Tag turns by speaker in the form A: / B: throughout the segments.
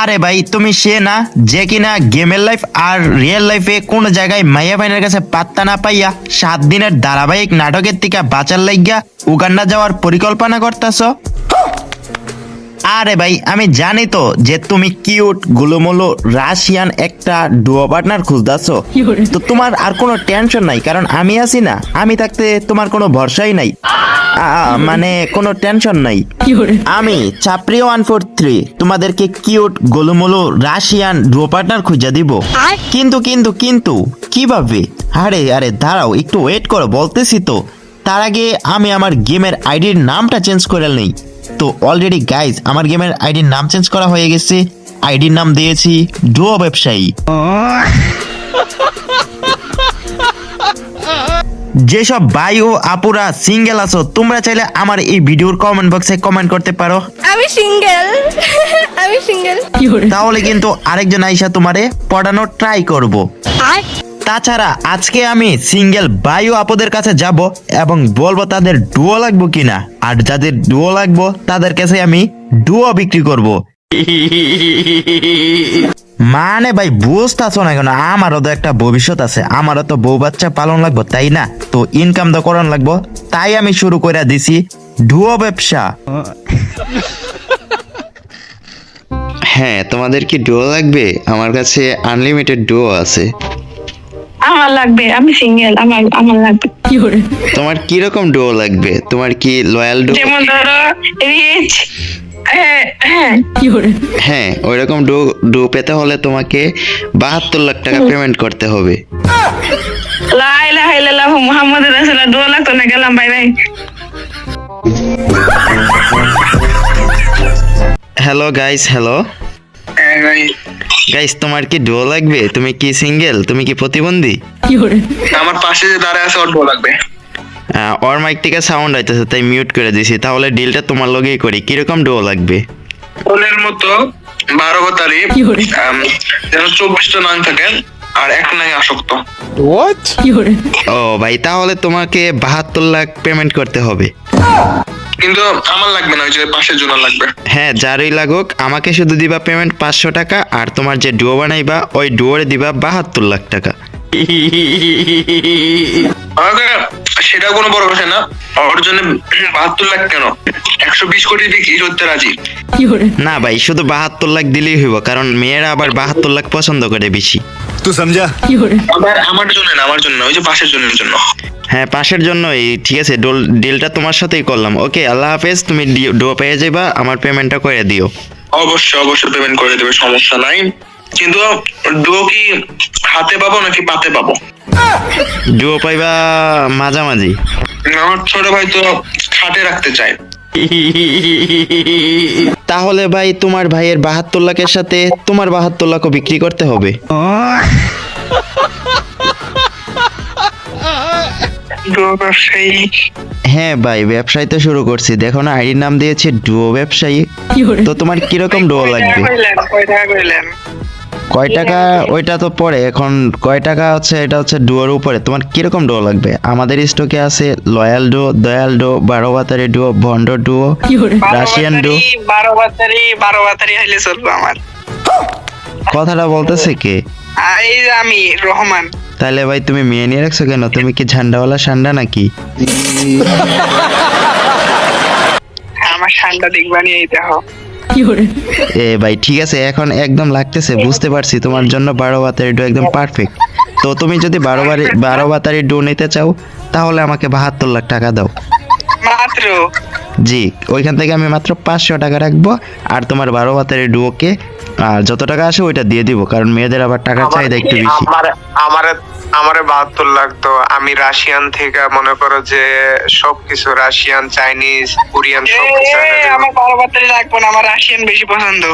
A: আরে ভাই তুমি সে না যে কিনা গেমের লাইফ আর রিয়েল লাইফে কোন জায়গায় মাইয়া ভাইনের কাছে পাত্তা না পাইয়া সাত দিনের ধারাবাহিক নাটকের থেকে বাঁচার লাইগা উগান্ডা যাওয়ার পরিকল্পনা করতেছ? আরে ভাই আমি জানি তো যে তুমি কিউট গুলোমুলো রাশিয়ান একটা ডুয়ো পার্টনার খুঁজতেছো। তো তোমার আর কোনো টেনশন নাই কারণ আমি আছি না। আমি থাকতে তোমার কোনো ভরসাই নাই। মানে কোনো টেনশন নাই। আমি চাপরি ওয়ান ফোর থ্রি তোমাদেরকে কিউট গোলুমোলো রাশিয়ান ডুয়ো পার্টনার খুঁজে দিব। কিন্তু কিন্তু কিন্তু কীভাবে? আরে আরে দাঁড়াও একটু ওয়েট করো বলতেছি তো। তার আগে আমি আমার গেমের আইডির নামটা চেঞ্জ করে নেই। তো অলরেডি গাইজ আমার গেমের আইডির নাম চেঞ্জ করা হয়ে গেছে। আইডির নাম দিয়েছি ডুয়ো ব্যবসায়ী। যেসব ভাই ও আপুরা সিঙ্গেল আছো তোমরা চাইলে আমার এই ভিডিওর কমেন্ট বক্সে কমেন্ট করতে পারো।
B: আমি সিঙ্গেল আমি সিঙ্গেল
A: তাহলে কিন্তু আরেকজন আইসা তোমারে পড়ানোর ট্রাই করব। তাছাড়া আজকে আমি সিঙ্গেল বায়ু আপদের কাছে যাব এবং বলব তাদের ডুয়ো লাগবো কিনা। আর যাদের ডুয়ো লাগবো তাদের কাছে আমি ডুয়ো বিক্রি করব। মানে ভাই বুঝতেছো না কেন? আমারও তো একটা ভবিষ্যৎ আছে। আমারও তো বউ বাচ্চা পালন লাগবো তাই না? তো ইনকাম তো করান লাগবো। তাই আমি শুরু করে দিছি ডুয়ো ব্যবসা।
C: হ্যাঁ তোমাদের কি ডুয়ো লাগবে? আমার কাছে আনলিমিটেড ডুয়ো আছে।
D: আমার লাগবে আমি সিঙ্গেল আমার আমার লাগবে।
C: তোমার কি রকম ডুয়ো লাগবে? তোমার কি লয়াল ডুয়ো
D: যেমন ধরো রিচ হ্যাঁ হ্যাঁ।
C: হ্যাঁ ওই রকম ডু ডু পেতে হলে তোমাকে বাহাত্তর লাখ টাকা পেমেন্ট করতে হবে।
D: লা ইলাহা ইল্লাল্লাহ মুহাম্মাদুর রাসূলুল্লাহ দোয়া লাগতো না গেলাম bye bye
C: hello guys hello guys তোমার কি ডো লাগবে? তুমি কি সিঙ্গেল তুমি কি প্রতিবন্ধী?
E: আমার পাশে যে দাঁড়ায় আছে ওর ডো লাগবে।
C: ওর মাইক থেকে সাউন্ড আইতেছে তাই মিউট করে দিছি। তাহলে ডিলটা তোমার লগেই করি। কীরকম ডুয়ো লাগবে?
E: ফুলের মতো বারো আম, যেন চব্বিশটা নাং থাকে আর এক নাং আসক্ত।
C: ও ভাই তাহলে তোমাকে বাহাত্তর লাখ পেমেন্ট করতে হবে।
E: কিন্তু আমার লাগবে না ওই যে পাশের জন্য লাগবে।
C: হ্যাঁ যারই লাগুক আমাকে শুধু দিবা পেমেন্ট পাঁচশো টাকা আর তোমার যে ডুয়ো বানাইবা ওই ডুয়োরে দিবা বাহাত্তর লাখ টাকা।
E: সেটাও কোনো বড় বিষয় না। ওর জন্য বাহাত্তর লাখ কেন? একশো বিশ কোটি বিক্রি করতে রাজি?
C: না ভাই শুধু বাহাত্তর লাখ দিলেই হইব কারণ মেয়েরা আবার বাহাত্তর লাখ পছন্দ করে বেশি।
F: তুই
E: সমঝা আমার জন্য না আমার জন্য ওই যে পাশের জন্য জন্য।
C: হ্যাঁ পাশের জন্য এই ঠিক আছে ডিলটা তোমার সাথেই করলাম। ওকে আল্লাহ হাফেজ তুমি ডো পেয়ে যাবা আমার পেমেন্টটা করে দিও।
E: অবশ্যই অবশ্যই পেমেন্ট করে দেবে সমস্যা নাই। কিন্তু ডো কি হাতে পাবো নাকি পাতে পাবো?
C: ডুয়ো পাইবা মাঝামাঝি।
E: আমার ছোট ভাই তো খাটে রাখতে চায়।
C: তাহলে ভাই তোমার ভাইয়ের বাহাত্তর লাখের সাথে তোমার বাহাত্তর লাখও বিক্রি করতে হবে। হ্যাঁ ভাই ব্যবসায় তো শুরু করছি। দেখো না আইডির নাম দিয়েছে ডুয়ো ব্যবসায়ী। তো তোমার কীরকম ডুয়ো লাগবে?
E: কয় টাকা
C: ওইটা তো পরে এখন কয় টাকা হচ্ছে এটা হচ্ছে ডুয়োর উপরে তোমার কীরকম ডুয়ো লাগবে? আমাদের স্টকে আছে লয়াল ডো দয়াল ডো বারো বাতারি ডুয়ো ভন্ড ডুয়ো রাশিয়ান ডুয়ো।
D: বারো বাতারি বারো বাতারি হাইলে চলবে আমার।
C: কথাটা বলতেছে কে?
D: এই যে আমি রহমান।
C: তাহলে ভাই তুমি মেয়ে নিয়ে রাখছো কেন? তুমি কি ঝান্ডাওয়ালা সান্ডা নাকি?
D: আমার ঠান্ডা দেখবা নিয়ে দেখো।
C: এ ভাই ঠিক আছে এখন একদম লাগতেছে বুঝতে পারছি তোমার জন্য বারো বাতারি ডো একদম পারফেক্ট তো তুমি যদি বারো বারে বারো বাতারি ডো নিতে চাও তাহলে আমাকে বাহাত্তর লাখ টাকা দাও।
D: মাত্র?
C: জি ওইখান থেকে আমি মাত্র পাঁচশো টাকা রাখব আর তোমার বারো বাতারি ডুয়োকে আর যত টাকা আসে ওইটা দিয়ে দিব কারণ মেয়েদের আবার টাকার চাহিদা একটু বেশি।
G: আমার আমার আমার বাহাত্তর লাগতো আমি রাশিয়ান থেকে মনে করো যে সবকিছু রাশিয়ান চাইনিজ কোরিয়ান সবকিছু।
D: আমার বারো লাগবে না আমার রাশিয়ান বেশি পছন্দ।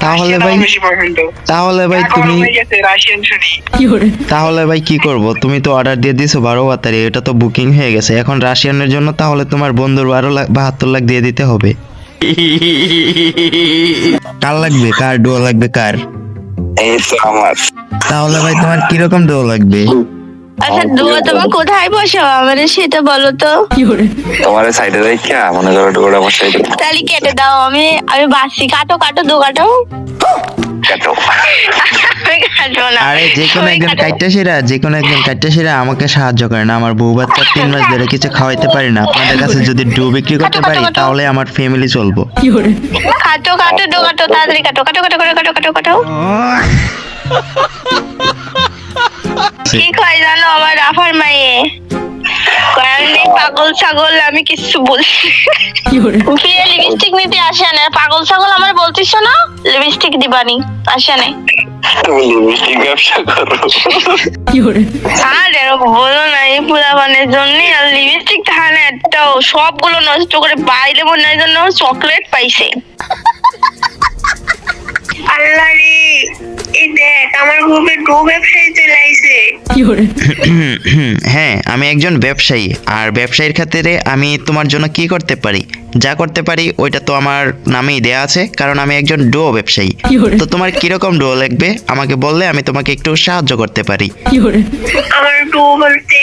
C: তাহলে ভাই তাহলে ভাই তুমি
D: গেছে রাশিয়ান শুনি।
C: তাহলে ভাই কি করব? তুমি তো অর্ডার দিয়ে দিছো বারো বাতারি এটা তো বুকিং হয়ে গেছে। এখন রাশিয়ানের জন্য তাহলে তোমার বন্ধুর বারো লাখ বাহাত্তর লাখ দিয়ে দিতে হবে। কার লাগবে? কার? ডো লাগবে কার?
G: এই তো আমার।
C: তাহলে ভাই তোমার কীরকম দোয়া লাগবে?
B: আচ্ছা দোয়া তোমার কোথায় বসো মানে সেটা বলো তো।
F: তোমার সাইডে দেখা মনে করো ডোরা আমার সাইডে
B: তাহলে কেটে দাও। আমি আমি বাসি। কাটো কাটো দো কাটো
F: কাটো।
C: আরে যে কোনো একজন
B: কাটবো।
C: কাইটটা সেরা যে কোনো একজন কাইটটা সেরা আমাকে সাহায্য করে না। আমার বউ বাচ্চা তিন মাস ধরে কিছু খাওয়াইতে পারি না। আপনাদের কাছে যদি ডু বিক্রি করতে পারি। তাহলে আমার ফ্যামিলি চলবো।
B: কাটো কাটো কাটো তাড়াতাড়ি কাটো কাটো কাটো কাটো কাটো কাটো কি কয় জানো আমার আমি নেই পাগল ছাগল আমি কিছু বলছি ফিরে লিপস্টিক নিতে আসে না? পাগল ছাগল আমার বলতিস না? লিপস্টিক দিবানি আসে না
F: তুমি লিপস্টিক ব্যবসা করো।
B: আর বলো না এই পুরাবানের জন্য আর লিপস্টিক থাকে না একটাও সবগুলো নষ্ট করে বাইরে বোনের জন্য চকলেট পাইছে।
D: আল্লাহ রে এই দেখ আমার গ্রুপে ডো ব্যবসায়ী চলে আইছে।
C: হ্যাঁ আমি একজন ব্যবসায়ী আর ব্যবসায়ীর ক্ষেত্রে আমি তোমার জন্য কি করতে পারি? যা করতে পারি ওইটা তো আমার নামেই দেয়া আছে কারণ আমি একজন ডো ব্যবসায়ী। তো তোমার কীরকম ডো লাগবে? আমাকে বললে আমি তোমাকে একটু সাহায্য করতে পারি।
D: আমার ডো বলতে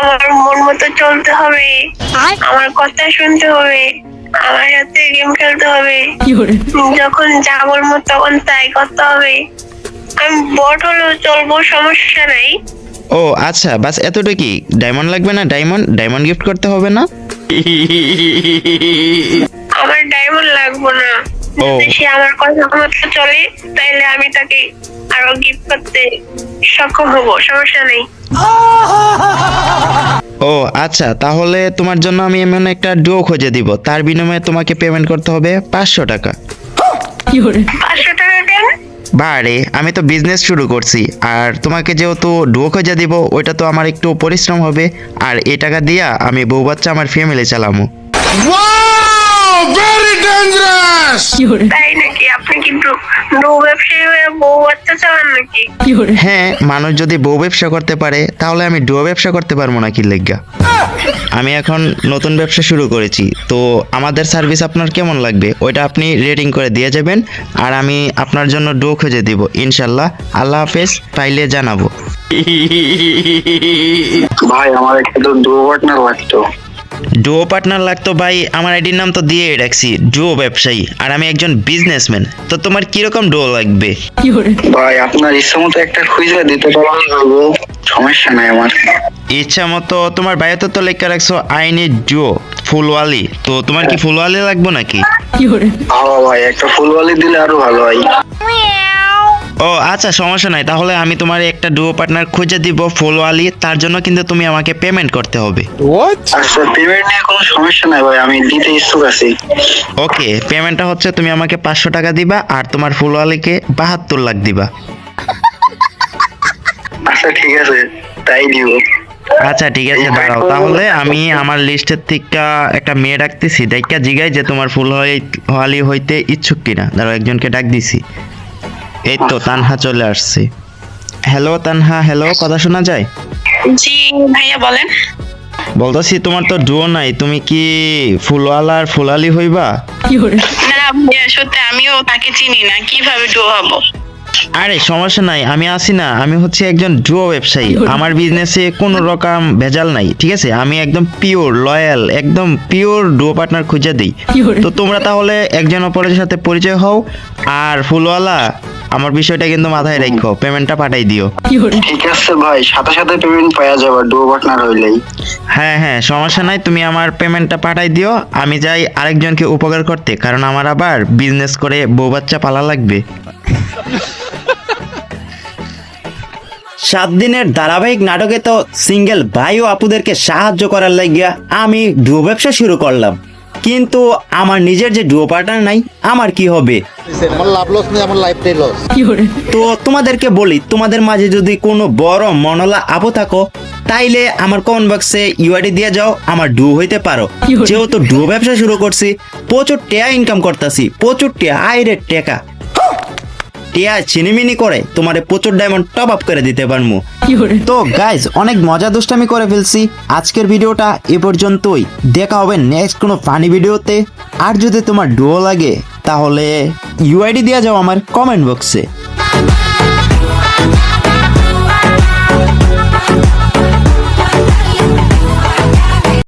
D: আমার মন মতো চলতে হবে আমার কথা শুনতে হবে। আমার সাথে গেম খেলতে হবে। যখন যা বলব তখন তাই করতে হবে। আমি বট হলেও চলবো সমস্যা নাই।
C: ও আচ্ছা বাস এতটা কি? ডায়মন্ড লাগবে না ডায়মন্ড ডায়মন্ড গিফট করতে হবে না?
D: আমার ডায়মন্ড লাগবো না। যদি সে আমার কথা মতো চলে তাইলে আমি তাকে আরও গিফট করতে সক্ষম হব সমস্যা নেই।
C: ও আচ্ছা তাহলে তোমার জন্য আমি এমন একটা ডো খুঁজে দিব। তার বিনিময়ে তোমাকে পেমেন্ট করতে হবে পাঁচশো টাকা।
D: পাঁচশো টাকা কেন?
C: বারে আমি তো বিজনেস শুরু করছি আর তোমাকে যেহেতু ডো খুঁজে দিব ওইটা তো আমার একটু পরিশ্রম হবে আর এই টাকা দিয়া আমি বউ বাচ্চা আমার ফ্যামিলি চালামো।
D: তাই নাকি? আপনি কি ডো ব্যবসায়ী হয়ে বউ বাচ্চা চালান নাকি?
C: হ্যাঁ মানুষ যদি বউ ব্যবসা করতে পারে তাহলে আমি ডো ব্যবসা করতে পারব না কি লেগা আমি এখন নতুন ব্যবসা শুরু করেছি তো আমাদের সার্ভিস আপনার কেমন লাগবে? ওইটা আপনি রেটিং করে দিয়ে যাবেন আর আমি আপনার জন্য ডো খুঁজে দিব ইনশাল্লাহ। আল্লাহ হাফেজ পাইলে জানাব।
F: ভাই আমার একটা ডো পার্টনার লাগতো।
C: ডুও পার্টনার লাগতো ভাই আমার আইডির নাম তো দিয়ে রাখছি ডুও ব্যবসায়ী। আর আমি একজন বিজনেসম্যান তো তোমার কীরকম ডুও লাগবে?
F: ভাই আপনার ইচ্ছা মতো একটা খুঁজে দিতে বলব সমস্যা নাই আমার।
C: ইচ্ছা মতো তোমার বায়োতে তো লেখা রাখছো আইনি ডুও ফুলওয়ালি। তো তোমার কি ফুলওয়ালি লাগবে নাকি?
F: ভাই একটা ফুলওয়ালি দিলে আরও ভালো হয়
C: ও আচ্ছা সমস্যা নাই। তাহলে আমি তোমার একটা ডুও পার্টনার খুঁজে দিব ফুলওয়ালি তার জন্য কিন্তু তুমি আমাকে পেমেন্ট করতে হবে।
F: আচ্ছা পেমেন্ট নিয়ে কোনো সমস্যা নাই ভাই আমি দিতে ইচ্ছুক আছি।
C: ওকে পেমেন্টটা হচ্ছে তুমি আমাকে পাঁচশো টাকা দিবা আর তোমার ফুলওয়ালিকে বাহাত্তর লাখ দিবা।
F: আচ্ছা ঠিক আছে তাই দিব।
C: আচ্ছা ঠিক আছে দাঁড়াও। তাহলে আমি আমার লিস্টের থেকে একটা মেয়ে ডাকতেছি। দেখা জিগাই যে তোমার ফুল হয় হালি হইতে ইচ্ছুক কিনা। দাঁড়াও একজনকে ডাক দিছি। এই তো তানহা চলে আসছে। হ্যালো তানহা হ্যালো কথা শোনা যায়?
D: জি ভাইয়া বলেন।
C: বলতেছি তোমার তো ডুও নাই তুমি কি ফুলওয়ালা আর ফুলালি হইবা?
D: না ভাইয়া সত্যি আমিও তাকে চিনি না কীভাবে ডো হব?
C: আরে সমস্যা নাই আমি আছি না আমি হচ্ছে একজন ডুও ব্যবসায়ী আমার বিজনেসে কোনো রকম ভেজাল নাই ঠিক আছে? আমি একদম পিওর লয়াল একদম পিওর ডুও পার্টনার খুঁজে দিই। তো তোমরা তাহলে একজন অপরের সাথে পরিচয় হও আর ফুলওয়ালা আমার বিষয়টা কিন্তু মাথায় রাখো পেমেন্টটা পাঠাই দিও।
F: ঠিক আছে ভাই সাথে সাথে পেমেন্ট পাওয়া যাবে ডো পার্টনার হইলেই।
C: হ্যাঁ হ্যাঁ সমস্যা নাই তুমি আমার পেমেন্টটা পাঠাই দিও। আমি যাই আরেকজনকে উপকার করতে কারণ আমার আবার বিজনেস করে বউ বাচ্চা পালা লাগবে।
A: সাত দিনের ধারাবাহিক নাটকে তো সিঙ্গেল ভাই ও আপুদেরকে সাহায্য করার লাগিয়া আমি ডুয়ো ব্যবসা শুরু করলাম। কিন্তু আমার নিজের যে ডুয়ো পার্টনার নাই আমার কি হবে?
H: আমার লাভ লস নেই আমার লাইফটাই লস
A: তো তোমাদেরকে বলি তোমাদের মাঝে যদি কোনো বড় মনলা আপু থাকো তাইলে আমার কমেন্ট বক্সে ইউআইডি দিয়ে যাও আমার ডুয়ো হইতে পারো। যেহেতু ডু ব্যবসা শুরু করছি প্রচুর টেয়া ইনকাম করতেছি প্রচুর টেয়া আয়ের টেকা। টিয়া চিনিমিনি করে তোমারে প্রচুর ডায়মন্ড টপ আপ করে দিতে পারব তো গাইজ অনেক মজা দুষ্টামি করে ফেলছি। আজকের ভিডিওটা এ পর্যন্তই। দেখা হবে নেক্সট কোনো ফানি ভিডিওতে আর যদি তোমার ডুও লাগে তাহলে ইউআইডি দেওয়া যাও আমার কমেন্ট বক্সে